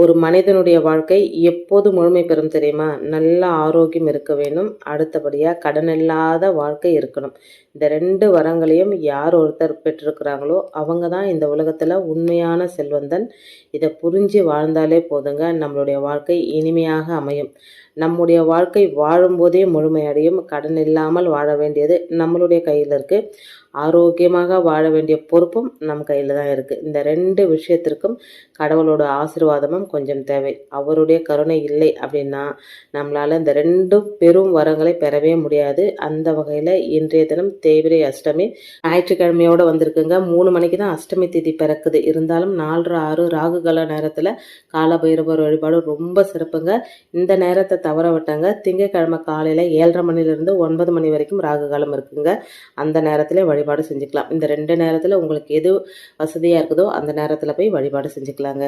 ஒரு மனிதனுடைய வாழ்க்கை எப்போது முழுமை பெறும் தெரியுமா? நல்ல ஆரோக்கியம் இருக்க வேணும் அடுத்தபடியாக கடன் இல்லாத வாழ்க்கை இருக்கணும். இந்த ரெண்டு வரங்களையும் யார் ஒருத்தர் பெற்றிருக்கிறாங்களோ அவங்க தான் இந்த உலகத்தில் உண்மையான செல்வந்தன். இதை புரிஞ்சு வாழ்ந்தாலே போதுங்க. நம்மளுடைய வாழ்க்கை இனிமையாக அமையும். நம்முடைய வாழ்க்கை வாழும்போதே முழுமையடையும். கடன் இல்லாமல் வாழ வேண்டியது நம்மளுடைய கையில் இருக்குது ஆரோக்கியமாக வாழ வேண்டிய பொறுப்பும் நம் கையில் தான் இருக்குது இந்த ரெண்டு விஷயத்திற்கும் கடவுளோட ஆசீர்வாதமும் கொஞ்சம் தேவை. அவருடைய கருணை இல்லை அப்படின்னா நம்மளால் இந்த ரெண்டு பெரும் வரங்களை பெறவே முடியாது. அந்த வகையில் இன்றைய தினம் தேவிரை அஷ்டமி ஞாயிற்றுக்கிழமையோடு வந்திருக்குங்க. மூணு மணிக்கு தான் அஷ்டமி திதி பிறக்குது. இருந்தாலும் நாலு ஆறு ராகுகால நேரத்தில் கால பைரவர் வழிபாடு ரொம்ப சிறப்புங்க. இந்த நேரத்தை தவற விட்டாங்க. திங்கட்கிழமை காலையில் ஏழரை மணிலேருந்து ஒன்பது மணி வரைக்கும் ராகு காலம் இருக்குங்க. அந்த நேரத்தில் வழிபாடு செஞ்சுக்கலாம். இந்த ரெண்டு நேரத்தில் உங்களுக்கு எது வசதியாக இருக்குதோ அந்த நேரத்தில் போய் வழிபாடு செஞ்சுக்கலாங்க.